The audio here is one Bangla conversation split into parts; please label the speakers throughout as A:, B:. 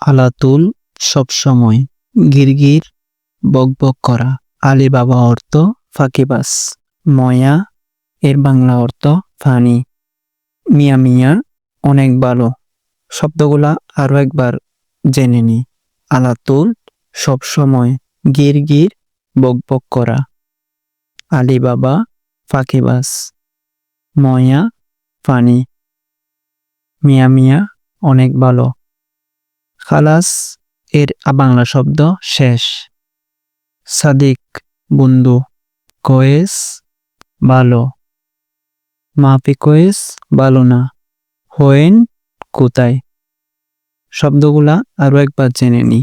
A: আলাতুল সবসময় গিরগির বকবক করা। আলিবাবা অর্থ ফাঁকিবাস ময়া, এর বাংলা অর্থ ফানি। মিয়া মিয়া, অনেক ভালো। শব্দগুলা আরও একবার জেনে নি। আলাতুল সব সবসময় গিরগির বকবক করা। আলিবাবা ফাঁকিবাস ময়া ফানি। মিয়া মিয়া, অনেক ভালো। খালাস, এর বাংলা শব্দ শেষ। সাদিক, বন্ধু, কয়েস ভালো মাপি কয়েস ভালো না। হোয়েন, কোথায়? শব্দগুলা আরও একবার জেনে নি।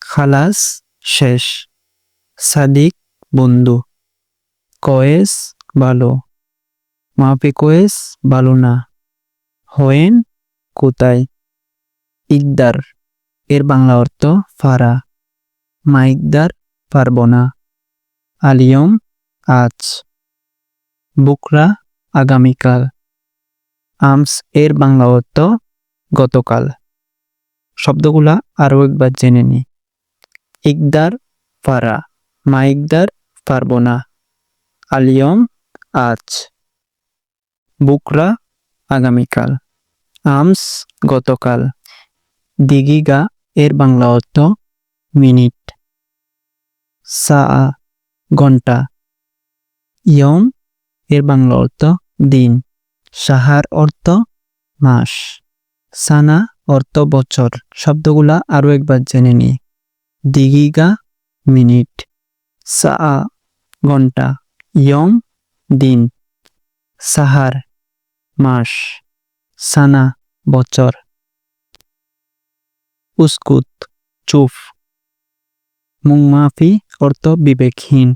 A: খালাস, শেষ। সাদিক, বন্ধু। কয়েস ভালো মাপি কয়েস ভালো না। হোয়েন, কোথায়? ইকদার। এর বাংলা অর্থ ফারা। মাইকদার পারব না। আলিয়ম আজ। বুকরা আগামীকাল। আমস এর বাংলা অর্থ গতকাল। শব্দগুলা আরও একবার জেনে নি। ইকদার ফারা। মাইকদার পারব না। আলিয়ম আজ। বুকরা আগামীকাল। আমস গতকাল। দিগিগা এর বাংলা অর্থ মিনিট। সা ঘণ্টা। ইয়ম এর বাংলা অর্থ দিন। সাহার অর্থ মাস। সানা অর্থ বছর। শব্দগুলা আরও একবার জেনে নি দিগিগা মিনিট। সা ঘণ্টা। ইয়ম দিন। সাহার মাস। সানা বছর। উস্কুত, চুপ। মুংমাফি অর্থ বিবেকহীন।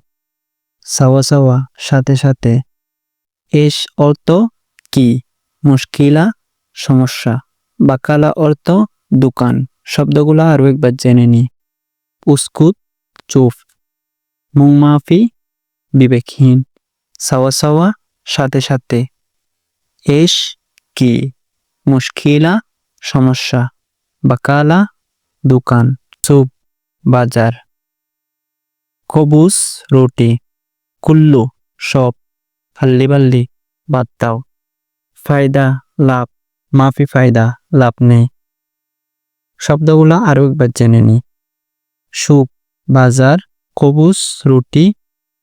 A: সাওয়া সাওয়া, সাথে সাথে। এস অর্থ কি? মুশকিলা, সমস্যা। বাকালা অর্থ দোকান। শব্দগুলা আরও একবার জেনে নি। উস্কুত, চুপ। মুংমাফি বিবেকহীন। সাওয়া সাওয়া, সাথে সাথে। এস কি? মুশকিলা, সমস্যা। বাকালা দোকান, চুপ, বাজার। কবুস রুটি, কুল্লু, সব। হাল্লি বাল্লি বাদ দাও। ফায়দা, লাভ। মাফি ফায়দা, লাভ নেই। শব্দগুলা আরও একবার জেনে নি। সুপ, বাজার কবুস রুটি,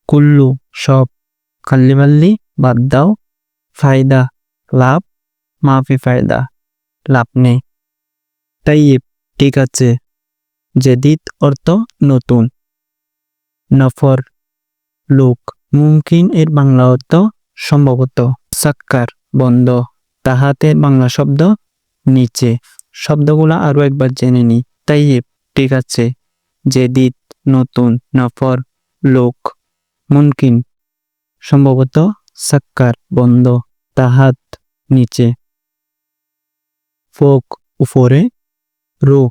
A: কুল্লু, সব। খাল্লিবাল্লি বাদ দাও। ফায়দা, লাভ। মাফি ফায়দা, লাভ নেই। তাইব ঠিক আছে। জেদিদ অর্থ নতুন। নফর। লোক। মুমকিন এর বাংলা অর্থ সম্ভবত সাক্কার, বন্ধ। তাহাতের বাংলা শব্দ নিচে। শব্দগুলা আরও একবার জেনে নি। তাইব ঠিক আছে। জেদিদ নতুন, নফর, লোক, মুমকিন। সম্ভবত সাক্কার, বন্ধ। তাহাত, নিচে। ফোক, উপরে রু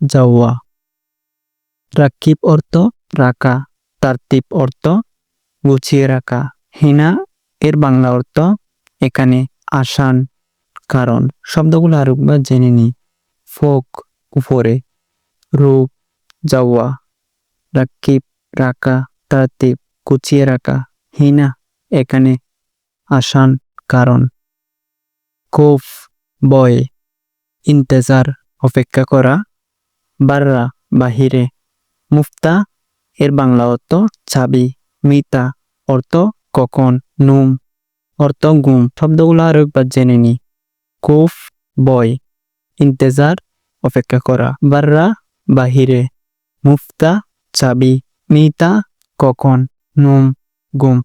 A: যাওয়া রাকিব অর্থ রাখা তারতিব অর্থ গুছিয়ে রাখা হিনা এর বাংলা অর্থ, এখানে আসান, কারণ। শব্দগুলো আরেকবার জেনে নি ফোক, উপরে। রু যাওয়া রাকিব রাখা তারতিব গুছিয়ে রাখা হিনা এখানে আসান, কারণ। কোফ বয় ইন্তেজার অপেক্ষা করা, বাররা বাহিরে। মুফতা, এর বাংলা অর্থ চাবি, মিতা, অর্থ কখন, নুম, অর্থ গুম। শব্দগুলো আরও একবার জেনে নি। কুফ, বয়, ইন্তেজার, অপেক্ষা করা, বাররা বাহিরে। মুফতা, চাবি, মিতা, কখন, নুম, গুম।